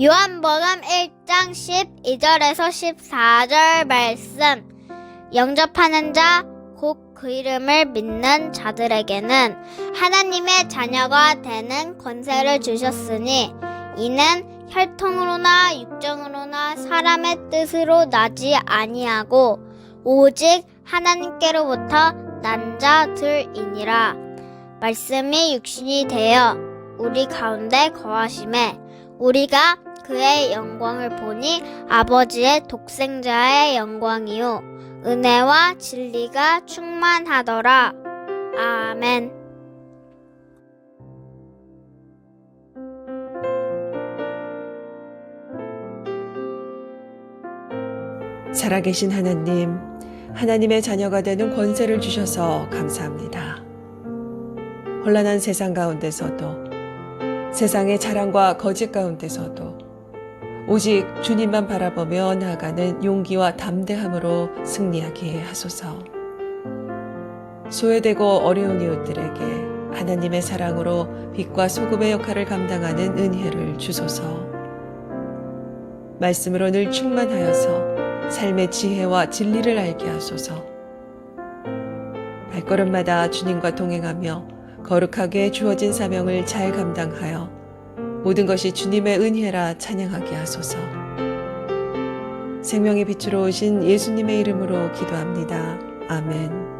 요한복음 1장 12절에서 14절 말씀. 영접하는 자, 곧 그 이름을 믿는 자들에게는 하나님의 자녀가 되는 권세를 주셨으니 이는 혈통으로나 육정으로나 사람의 뜻으로 나지 아니하고 오직 하나님께로부터 난 자들이니라. 말씀이 육신이 되어 우리 가운데 거하심에 우리가 그의 영광을 보니 아버지의 독생자의 영광이요 은혜와 진리가 충만하더라. 아멘. 살아계신 하나님, 하나님의 자녀가 되는 권세를 주셔서 감사합니다. 혼란한 세상 가운데서도, 세상의 자랑과 거짓 가운데서도, 오직 주님만 바라보며 나아가는 용기와 담대함으로 승리하게 하소서. 소외되고 어려운 이웃들에게 하나님의 사랑으로 빛과 소금의 역할을 감당하는 은혜를 주소서. 말씀으로 늘 충만하여서 삶의 지혜와 진리를 알게 하소서. 발걸음마다 주님과 동행하며 거룩하게 주어진 사명을 잘 감당하여 모든 것이 주님의 은혜라 찬양하게 하소서. 생명의 빛으로 오신 예수님의 이름으로 기도합니다. 아멘.